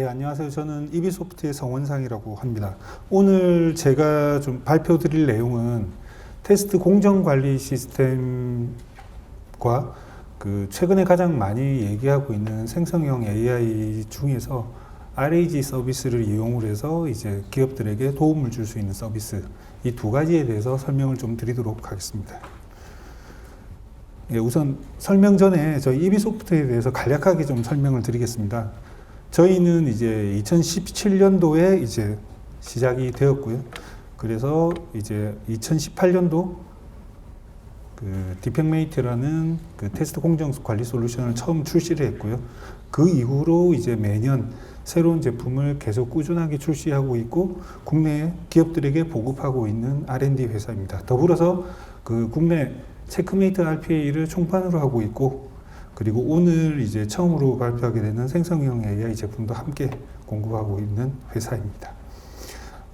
네, 안녕하세요. 저는 이비소프트의 성원상이라고 합니다. 오늘 제가 좀 발표 드릴 내용은 테스트 공정 관리 시스템과 그 최근에 가장 많이 얘기하고 있는 생성형 AI 중에서 RAG 서비스를 이용을 해서 이제 기업들에게 도움을 줄 수 있는 서비스 이 두 가지에 대해서 설명을 좀 드리도록 하겠습니다. 예, 우선 설명 전에 저희 이비소프트에 대해서 간략하게 좀 설명을 드리겠습니다. 저희는 이제 2017년도에 이제 시작이 되었고요. 그래서 이제 2018년도 그 디펙메이트라는 그 테스트 공정 관리 솔루션을 처음 출시를 했고요. 그 이후로 이제 매년 새로운 제품을 계속 꾸준하게 출시하고 있고 국내 기업들에게 보급하고 있는 R&D 회사입니다. 더불어서 그 국내 체크메이트 RPA를 총판으로 하고 있고 그리고 오늘 이제 처음으로 발표하게 되는 생성형 AI 제품도 함께 공급하고 있는 회사입니다.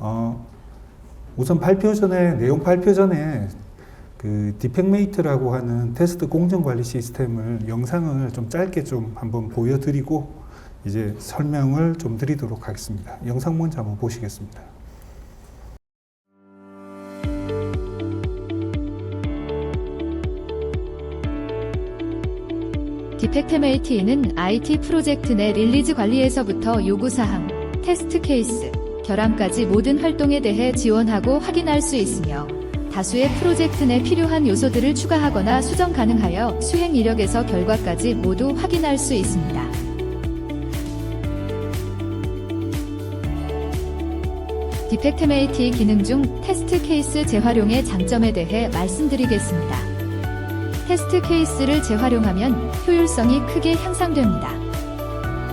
어, 우선 발표 전에 내용 발표 전에 그 디펙메이트라고 하는 테스트 공정 관리 시스템을 영상을 좀 짧게 좀 한번 보여드리고 이제 설명을 좀 드리도록 하겠습니다. 영상 먼저 한번 보시겠습니다. 디펙트메이트는 IT 프로젝트 내 릴리즈 관리에서부터 요구사항, 테스트 케이스, 결함까지 모든 활동에 대해 지원하고 확인할 수 있으며 다수의 프로젝트 내 필요한 요소들을 추가하거나 수정 가능하여 수행 이력에서 결과까지 모두 확인할 수 있습니다. 디펙트메이트의 기능 중 테스트 케이스 재활용의 장점에 대해 말씀드리겠습니다. 테스트 케이스를 재활용하면 효율성이 크게 향상됩니다.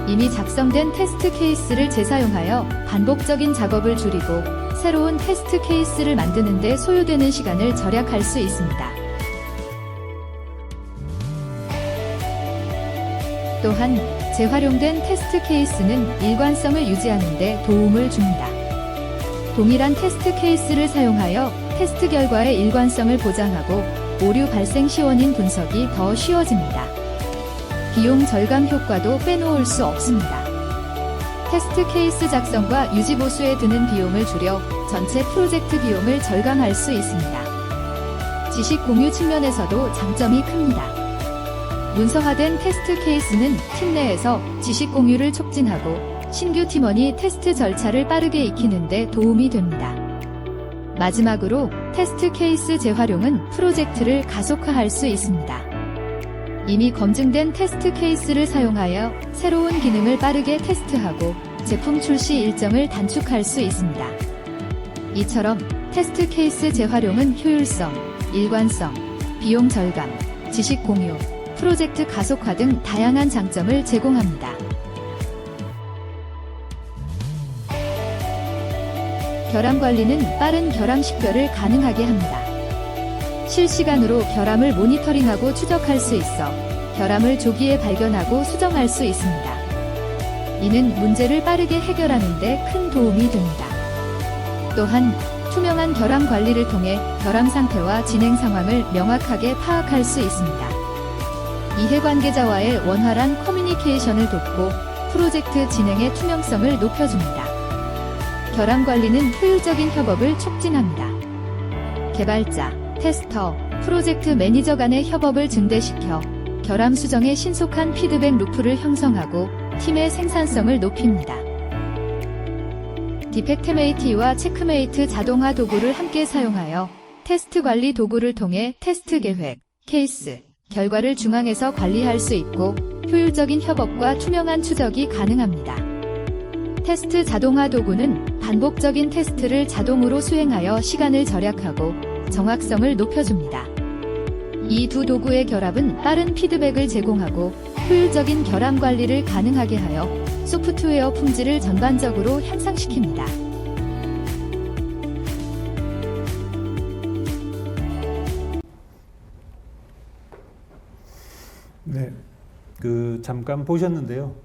이미 작성된 테스트 케이스를 재사용하여 반복적인 작업을 줄이고 새로운 테스트 케이스를 만드는데 소요되는 시간을 절약할 수 있습니다. 또한 재활용된 테스트 케이스는 일관성을 유지하는 데 도움을 줍니다. 동일한 테스트 케이스를 사용하여 테스트 결과의 일관성을 보장하고 오류 발생 시 원인 분석이 더 쉬워집니다. 비용 절감 효과도 빼놓을 수 없습니다. 테스트 케이스 작성과 유지 보수에 드는 비용을 줄여 전체 프로젝트 비용을 절감할 수 있습니다. 지식 공유 측면에서도 장점이 큽니다. 문서화된 테스트 케이스는 팀 내에서 지식 공유를 촉진하고 신규 팀원이 테스트 절차를 빠르게 익히는 데 도움이 됩니다. 마지막으로 테스트 케이스 재활용은 프로젝트를 가속화할 수 있습니다. 이미 검증된 테스트 케이스를 사용하여 새로운 기능을 빠르게 테스트하고 제품 출시 일정을 단축할 수 있습니다. 이처럼 테스트 케이스 재활용은 효율성, 일관성, 비용 절감, 지식 공유, 프로젝트 가속화 등 다양한 장점을 제공합니다. 결함 관리는 빠른 결함 식별을 가능하게 합니다. 실시간으로 결함을 모니터링하고 추적할 수 있어 결함을 조기에 발견하고 수정할 수 있습니다. 이는 문제를 빠르게 해결하는 데 큰 도움이 됩니다. 또한 투명한 결함 관리를 통해 결함 상태와 진행 상황을 명확하게 파악할 수 있습니다. 이해관계자와의 원활한 커뮤니케이션을 돕고 프로젝트 진행의 투명성을 높여줍니다. 결함 관리는 효율적인 협업을 촉진합니다. 개발자, 테스터, 프로젝트 매니저 간의 협업을 증대시켜 결함 수정의 신속한 피드백 루프를 형성하고 팀의 생산성을 높입니다. 디펙트메이트와 체크메이트 자동화 도구를 함께 사용하여 테스트 관리 도구를 통해 테스트 계획, 케이스, 결과를 중앙에서 관리할 수 있고 효율적인 협업과 투명한 추적이 가능합니다. 테스트 자동화 도구는 반복적인 테스트를 자동으로 수행하여 시간을 절약하고 정확성을 높여줍니다. 이 두 도구의 결합은 빠른 피드백을 제공하고 효율적인 결함 관리를 가능하게 하여 소프트웨어 품질을 전반적으로 향상시킵니다. 네, 그 잠깐 보셨는데요.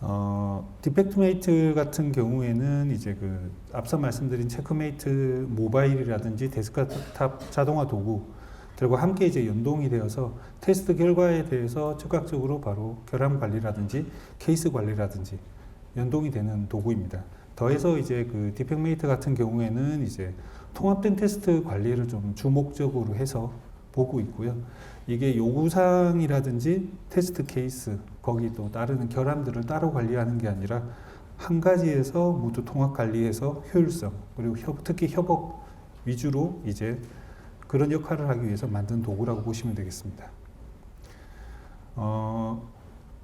어, 디펙트메이트 같은 경우에는 이제 그 앞서 말씀드린 체크메이트 모바일이라든지 데스크탑 자동화 도구들과 함께 이제 연동이 되어서 테스트 결과에 대해서 즉각적으로 바로 결함 관리라든지 케이스 관리라든지 연동이 되는 도구입니다. 더해서 이제 그 디펙메이트 같은 경우에는 이제 통합된 테스트 관리를 좀 주목적으로 해서 보고 있고요. 이게 요구사항이라든지 테스트 케이스 거기 또 따르는 결함들을 따로 관리하는 게 아니라 한 가지에서 모두 통합 관리해서 효율성 그리고 협- 특히 협업 위주로 이제 그런 역할을 하기 위해서 만든 도구라고 보시면 되겠습니다. 어,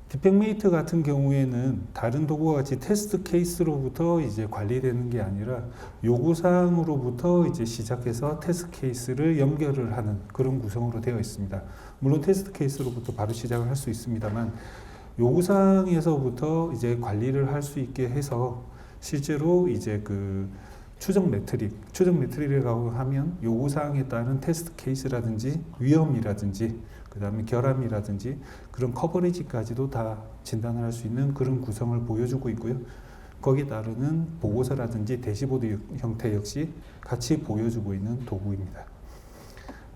디펙메이트 같은 경우에는 다른 도구와 같이 테스트 케이스로부터 이제 관리되는 게 아니라 요구사항으로부터 이제 시작해서 테스트 케이스를 연결을 하는 그런 구성으로 되어 있습니다. 물론 테스트 케이스로부터 바로 시작을 할 수 있습니다만 요구사항에서부터 이제 관리를 할 수 있게 해서 실제로 이제 그 추정 매트릭, 추정 매트릭이라고 하면 요구사항에 따른 테스트 케이스라든지 위험이라든지 그 다음에 결함이라든지 그런 커버리지까지도 다 진단을 할 수 있는 그런 구성을 보여주고 있고요. 거기에 따르는 보고서라든지 대시보드 형태 역시 같이 보여주고 있는 도구입니다.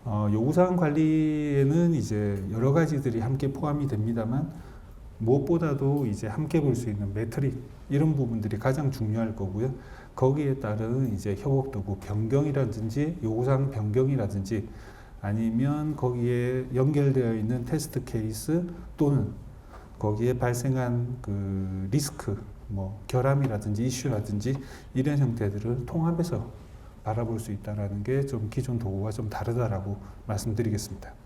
어, 요구사항 관리에는 이제 여러 가지들이 함께 포함이 됩니다만 무엇보다도 이제 함께 볼 수 있는 매트릭 이런 부분들이 가장 중요할 거고요. 거기에 따른 이제 협업 도구 변경이라든지 요구사항 변경이라든지 아니면 거기에 연결되어 있는 테스트 케이스 또는 거기에 발생한 그 리스크 뭐 결함이라든지 이슈라든지 이런 형태들을 통합해서 바라볼 수 있다라는 게 좀 기존 도구와 좀 다르다라고 말씀드리겠습니다.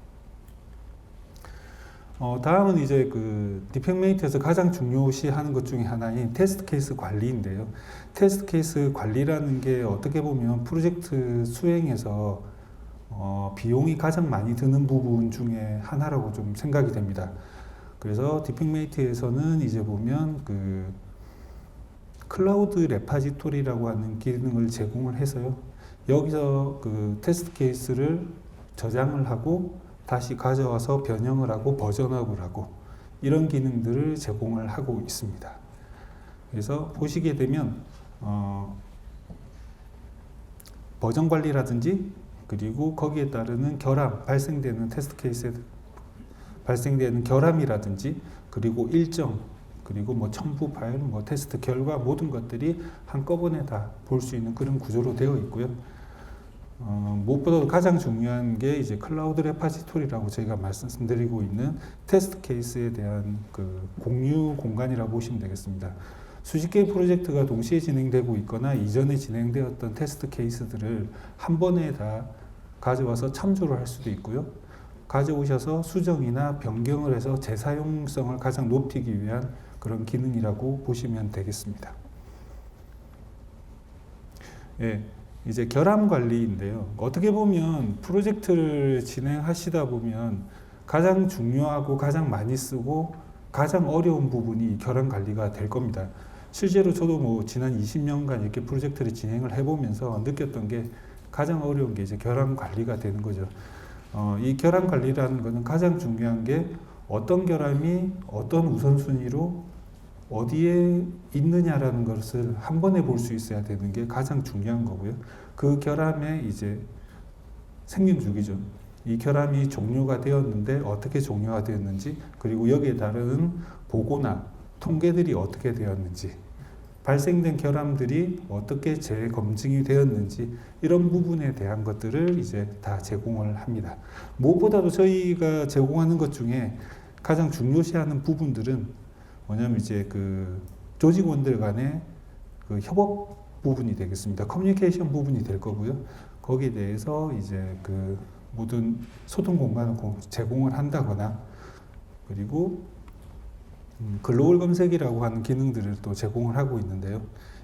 어, 다음은 이제 그 디펙메이트에서 가장 중요시하는 것 중에 하나인 테스트 케이스 관리인데요. 테스트 케이스 관리라는 게 어떻게 보면 프로젝트 수행에서 어, 비용이 가장 많이 드는 부분 중에 하나라고 좀 생각이 됩니다. 그래서 디펙메이트에서는 이제 보면 그 클라우드 레파지토리라고 하는 기능을 제공을 해서요. 여기서 그 테스트 케이스를 저장을 하고 다시 가져와서 변형을 하고 버전업을 하고 이런 기능들을 제공을 하고 있습니다. 그래서 보시게 되면 어, 버전 관리라든지 그리고 거기에 따르는 결함 발생되는 테스트 케이스에 발생되는 결함이라든지 그리고 일정 그리고 뭐 첨부 파일 뭐 테스트 결과 모든 것들이 한꺼번에 다 볼 수 있는 그런 구조로 되어 있고요. 어, 무엇보다도 가장 중요한 게 이제 클라우드 레파지토리라고 저희가 말씀드리고 있는 테스트 케이스에 대한 그 공유 공간이라고 보시면 되겠습니다. 수십 개의 프로젝트가 동시에 진행되고 있거나 이전에 진행되었던 테스트 케이스들을 한 번에 다 가져와서 참조를 할 수도 있고요. 가져오셔서 수정이나 변경을 해서 재사용성을 가장 높이기 위한 그런 기능이라고 보시면 되겠습니다. 예, 이제 결함 관리인데요. 어떻게 보면 프로젝트를 진행하시다 보면 가장 중요하고 가장 많이 쓰고 가장 어려운 부분이 결함 관리가 될 겁니다. 실제로 저도 뭐 지난 20년간 이렇게 프로젝트를 진행을 해보면서 느꼈던 게 가장 어려운 게 이제 결함 관리가 되는 거죠. 어, 이 결함 관리라는 것은 가장 중요한 게 어떤 결함이 어떤 우선순위로 어디에 있느냐라는 것을 한 번에 볼 수 있어야 되는 게 가장 중요한 거고요. 그 결함의 이제 생명주기죠. 이 결함이 종료가 되었는데 어떻게 종료가 되었는지 그리고 여기에 따른 보고나 통계들이 어떻게 되었는지 발생된 결함들이 어떻게 재검증이 되었는지 이런 부분에 대한 것들을 이제 다 제공을 합니다. 무엇보다도 저희가 제공하는 것 중에 가장 중요시하는 부분들은 뭐냐면 이제 그 조직원들 간의 그 협업 부분이 되겠습니다. 커뮤니케이션 부분이 될 거고요. 거기에 대해서 이제 그 모든 소통 공간을 공- 제공을 한다거나 그리고 음, 글로벌 검색이라고 하는 기능들을 또 제공을 하고 있는데요.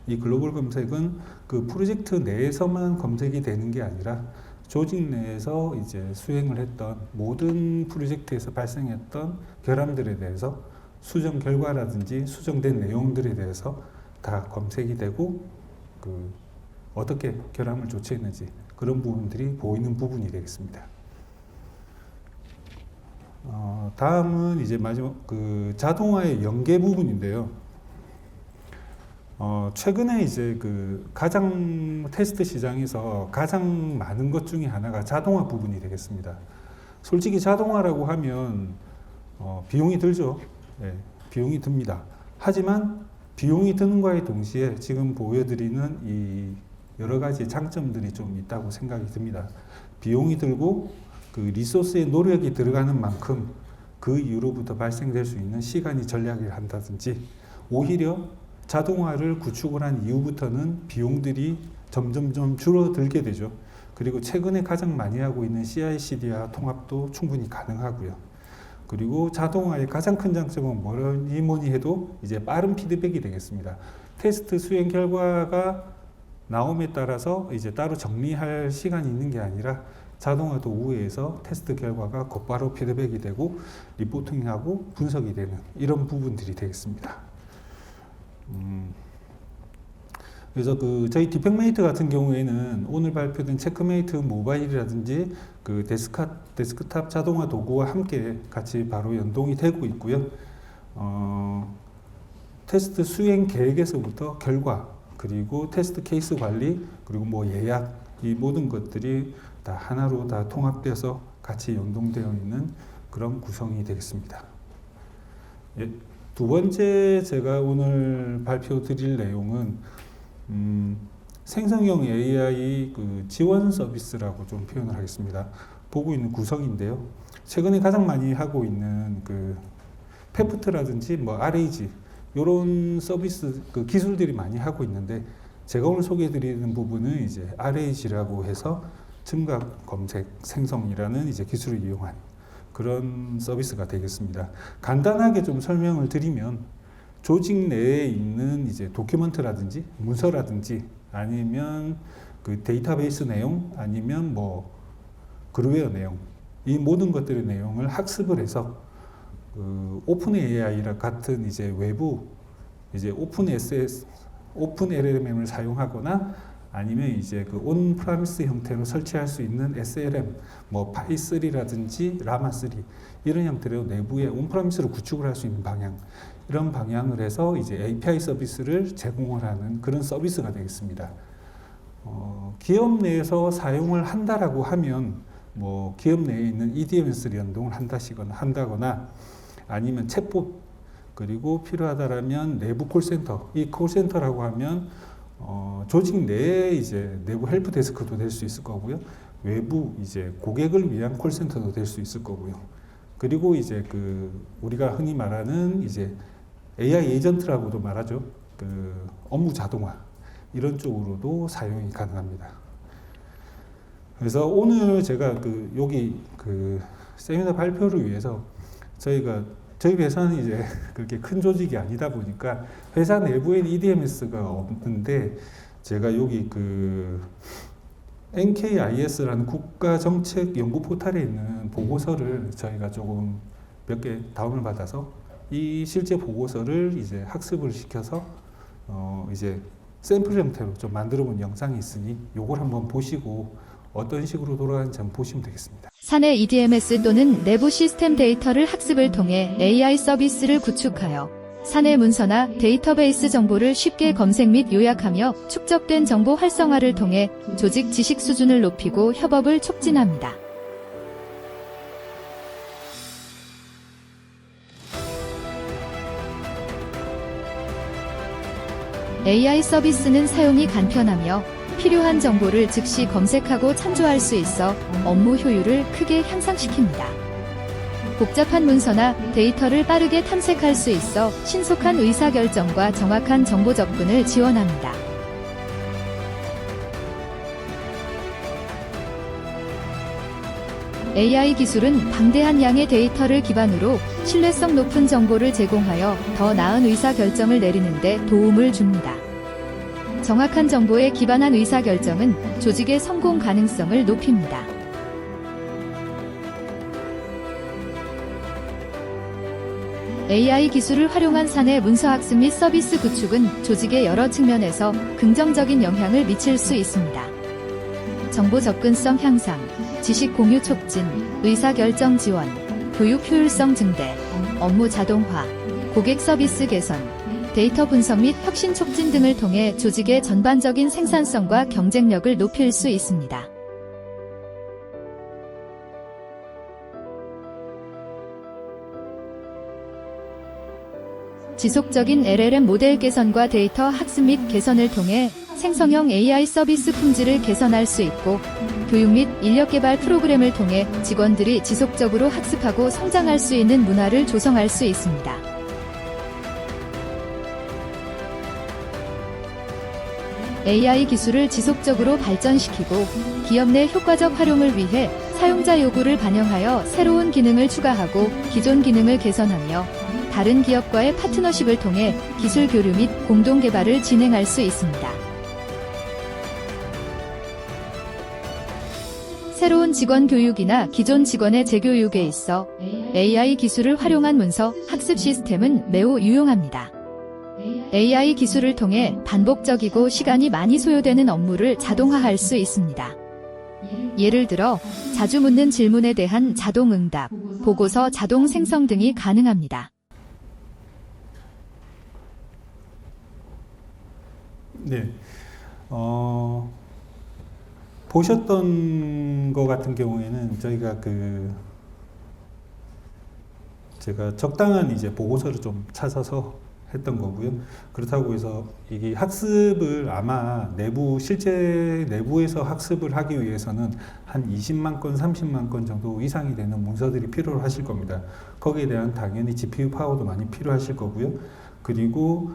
이 글로벌 검색은 그 프로젝트 내에서만 검색이 되는 게 아니라 조직 내에서 이제 수행을 했던 모든 프로젝트에서 발생했던 결함들에 대해서 수정 결과라든지 수정된 내용들에 대해서 다 검색이 되고 그 어떻게 결함을 조치했는지 그런 부분들이 보이는 부분이 되겠습니다. 어, 다음은 이제 마지막 그 자동화의 연계 부분인데요. 어, 최근에 이제 그 가장 테스트 시장에서 가장 많은 것 중에 하나가 자동화 부분이 되겠습니다. 솔직히 자동화라고 하면 어, 비용이 들죠. 네, 비용이 듭니다. 하지만 비용이 드는과의 동시에 지금 보여드리는 이 여러 가지 장점들이 좀 있다고 생각이 듭니다. 비용이 들고 그 리소스의 노력이 들어가는 만큼 그 이후로부터 발생될 수 있는 시간이 전략을 한다든지 오히려 자동화를 구축을 한 이후부터는 비용들이 점점점 줄어들게 되죠. 그리고 최근에 가장 많이 하고 있는 CI/CD와 통합도 충분히 가능하고요. 그리고 자동화의 가장 큰 장점은 뭐니 뭐니 해도 이제 빠른 피드백이 되겠습니다. 테스트 수행 결과가 나옴에 따라서 이제 따로 정리할 시간이 있는 게 아니라 자동화 도 우회해서 테스트 결과가 곧바로 피드백이 되고 리포팅하고 분석이 되는 이런 부분들이 되겠습니다. 음, 그래서 그 저희 디펙메이트 같은 경우에는 오늘 발표된 체크메이트 모바일이라든지 그 데스카, 데스크탑 자동화 도구와 함께 같이 바로 연동이 되고 있고요. 어, 테스트 수행 계획에서부터 결과 그리고 테스트 케이스 관리 그리고 뭐 예약 이 모든 것들이 다 하나로 다 통합돼서 같이 연동되어 있는 그런 구성이 되겠습니다. 예, 두 번째 제가 오늘 발표 드릴 내용은 음, 생성형 AI 그 지원 서비스라고 좀 표현을 하겠습니다. 보고 있는 구성인데요. 최근에 가장 많이 하고 있는 그 페프트라든지 뭐 RAG 이런 서비스 그 기술들이 많이 하고 있는데 제가 오늘 소개해드리는 부분은 이제 RAG라고 해서 증각 검색 생성이라는 이제 기술을 이용한 그런 서비스가 되겠습니다. 간단하게 좀 설명을 드리면 조직 내에 있는 이제 도큐먼트라든지 문서라든지 아니면 그 데이터베이스 내용 아니면 뭐 그루웨어 내용 이 모든 것들의 내용을 학습을 해서 그 오픈 AI랑 같은 이제 외부 이제 오픈 SS 오픈 LLM을 사용하거나 아니면 이제 그 온프라미스 형태로 설치할 수 있는 SLM 뭐 파이3라든지 라마3 이런 형태로 내부에 온프라미스로 구축을 할 수 있는 방향 이런 방향을 해서 이제 API 서비스를 제공을 하는 그런 서비스가 되겠습니다. 어, 기업 내에서 사용을 한다라고 하면 뭐 기업 내에 있는 EDMS를 연동을 한다시거나 한다거나 아니면 챗봇 그리고 필요하다라면 내부 콜센터 이 콜센터라고 하면 어, 조직 내에 이제 내부 헬프 데스크도 될 수 있을 거고요 외부 이제 고객을 위한 콜센터도 될 수 있을 거고요 그리고 이제 그 우리가 흔히 말하는 이제 AI 에이전트라고도 말하죠 그 업무 자동화 이런 쪽으로도 사용이 가능합니다. 그래서 오늘 제가 그 여기 그 세미나 발표를 위해서 저희가 저희 회사는 이제 그렇게 큰 조직이 아니다 보니까 회사 내부엔 EDMS가 없는데 제가 여기 그 NKIS라는 국가 정책 연구 포털에 있는 보고서를 저희가 조금 몇 개 다운을 받아서 이 실제 보고서를 이제 학습을 시켜서 어 이제 샘플 형태로 좀 만들어 본 영상이 있으니 요걸 한번 보시고 어떤 식으로 돌아가는지 한번 보시면 되겠습니다. 사내 EDMS 또는 내부 시스템 데이터를 학습을 통해 AI 서비스를 구축하여 사내 문서나 데이터베이스 정보를 쉽게 검색 및 요약하며 축적된 정보 활성화를 통해 조직 지식 수준을 높이고 협업을 촉진합니다. AI 서비스는 사용이 간편하며 필요한 정보를 즉시 검색하고 참조할 수 있어 업무 효율을 크게 향상시킵니다. 복잡한 문서나 데이터를 빠르게 탐색할 수 있어 신속한 의사결정과 정확한 정보 접근을 지원합니다. AI 기술은 방대한 양의 데이터를 기반으로 신뢰성 높은 정보를 제공하여 더 나은 의사결정을 내리는데 도움을 줍니다. 정확한 정보에 기반한 의사결정은 조직의 성공 가능성을 높입니다. AI 기술을 활용한 사내 문서학습 및 서비스 구축은 조직의 여러 측면에서 긍정적인 영향을 미칠 수 있습니다. 정보 접근성 향상, 지식 공유 촉진, 의사결정 지원, 교육 효율성 증대, 업무 자동화, 고객 서비스 개선, 데이터 분석 및 혁신 촉진 등을 통해 조직의 전반적인 생산성과 경쟁력을 높일 수 있습니다. 지속적인 LLM 모델 개선과 데이터 학습 및 개선을 통해 생성형 AI 서비스 품질을 개선할 수 있고 교육 및 인력 개발 프로그램을 통해 직원들이 지속적으로 학습하고 성장할 수 있는 문화를 조성할 수 있습니다. AI 기술을 지속적으로 발전시키고 기업 내 효과적 활용을 위해 사용자 요구를 반영하여 새로운 기능을 추가하고 기존 기능을 개선하며 다른 기업과의 파트너십을 통해 기술 교류 및 공동 개발을 진행할 수 있습니다. 새로운 직원 교육이나 기존 직원의 재교육에 있어 AI 기술을 활용한 문서 학습 시스템은 매우 유용합니다. AI 기술을 통해 반복적이고 시간이 많이 소요되는 업무를 자동화할 수 있습니다. 예를 들어 자주 묻는 질문에 대한 자동 응답, 보고서 자동 생성 등이 가능합니다. 네. 어, 보셨던 거 같은 경우에는 저희가 그 제가 적당한 이제 보고서를 좀 찾아서 했던 거고요. 그렇다고 해서 이게 학습을 아마 내부 실제 내부에서 학습을 하기 위해서는 한 20만 건, 30만 건 정도 이상이 되는 문서들이 필요로 하실 겁니다. 거기에 대한 당연히 GPU 파워도 많이 필요하실 거고요. 그리고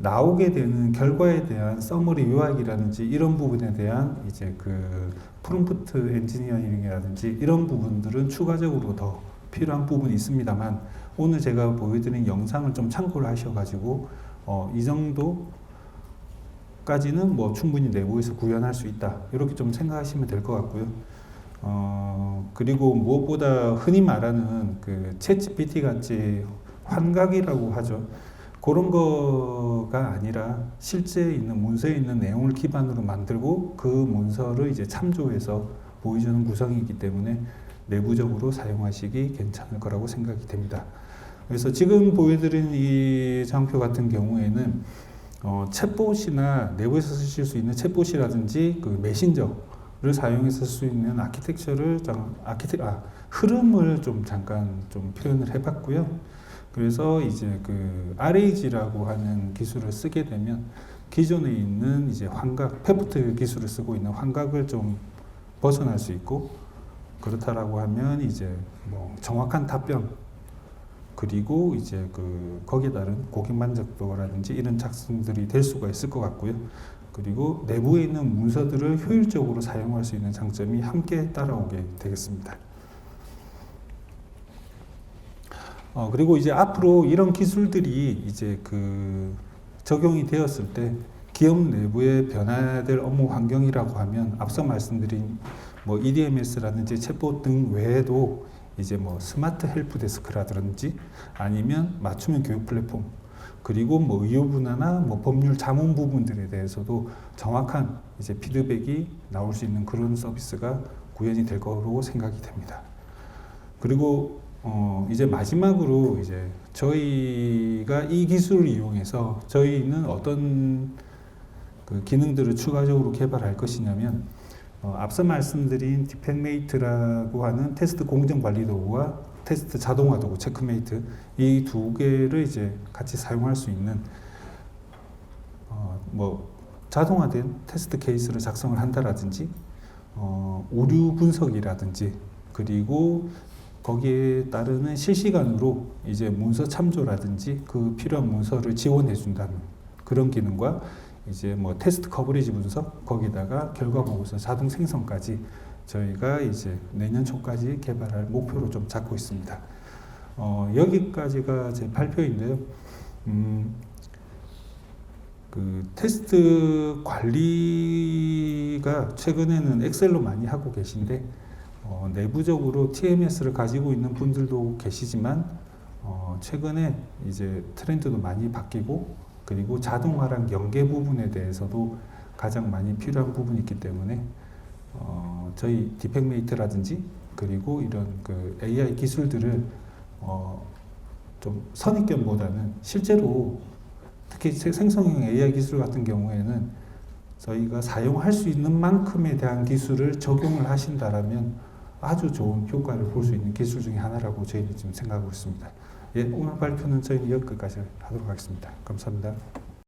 나오게 되는 결과에 대한 서머리 요약이라든지 이런 부분에 대한 이제 그 프롬프트 엔지니어링이라든지 이런 부분들은 추가적으로 더 필요한 부분이 있습니다만 오늘 제가 보여드린 영상을 좀 참고를 하셔가지고 어, 이 정도까지는 뭐 충분히 내부에서 구현할 수 있다 이렇게 좀 생각하시면 될 것 같고요. 어, 그리고 무엇보다 흔히 말하는 그 챗GPT 같이 환각이라고 하죠. 그런 거가 아니라 실제 있는 문서에 있는 내용을 기반으로 만들고 그 문서를 이제 참조해서 보여주는 구성이기 때문에 내부적으로 사용하시기 괜찮을 거라고 생각이 됩니다. 그래서 지금 보여드린 이 장표 같은 경우에는 어, 챗봇이나 내부에서 쓰실 수 있는 챗봇이라든지 그 메신저를 사용해서 쓸 수 있는 아키텍처를 좀 아키텍 아 흐름을 좀 잠깐 좀 표현을 해봤고요. 그래서 이제 그 RAG라고 하는 기술을 쓰게 되면 기존에 있는 이제 환각, 페프트 기술을 쓰고 있는 환각을 좀 벗어날 수 있고 그렇다라고 하면 이제 뭐 정확한 답변 그리고 이제 그 거기에 따른 고객 만족도라든지 이런 작성들이 될 수가 있을 것 같고요. 그리고 내부에 있는 문서들을 효율적으로 사용할 수 있는 장점이 함께 따라오게 되겠습니다. 어, 그리고 이제 앞으로 이런 기술들이 이제 그 적용이 되었을 때 기업 내부에 변화될 업무 환경이라고 하면 앞서 말씀드린 뭐 EDMS라든지 챗봇 등 외에도 이제 뭐 스마트 헬프 데스크라든지 아니면 맞춤형 교육 플랫폼 그리고 뭐 의료 분야나 뭐 법률 자문 부분들에 대해서도 정확한 이제 피드백이 나올 수 있는 그런 서비스가 구현이 될 거라고 생각이 됩니다. 그리고 어 이제 마지막으로 이제 저희가 이 기술을 이용해서 저희는 어떤 그 기능들을 추가적으로 개발할 것이냐면 어, 앞서 말씀드린 디펜메이트라고 하는 테스트 공정 관리 도구와 테스트 자동화 도구 체크메이트 이 두 개를 이제 같이 사용할 수 있는 어, 뭐 자동화된 테스트 케이스를 작성을 한다라든지 어, 오류 분석이라든지 그리고 거기에 따르는 실시간으로 이제 문서 참조라든지 그 필요한 문서를 지원해 준다는 그런 기능과 이제 뭐 테스트 커버리지 분석 거기다가 결과 보고서 자동 생성까지 저희가 이제 내년 초까지 개발할 목표로 좀 잡고 있습니다. 어, 여기까지가 제 발표인데요. 음, 그 테스트 관리가 최근에는 엑셀로 많이 하고 계신데 어, 내부적으로 TMS를 가지고 있는 분들도 계시지만 어, 최근에 이제 트렌드도 많이 바뀌고 그리고 자동화랑 연계 부분에 대해서도 가장 많이 필요한 부분이 있기 때문에 어, 저희 디펙메이트라든지 그리고 이런 그 AI 기술들을 어, 좀 선입견보다는 실제로 특히 세- 생성형 AI 기술 같은 경우에는 저희가 사용할 수 있는 만큼에 대한 기술을 적용을 하신다라면 아주 좋은 효과를 볼 수 있는 기술 중에 하나라고 저희는 지금 생각하고 있습니다. 예, 오늘 발표는 저희는 여기까지 하도록 하겠습니다. 감사합니다.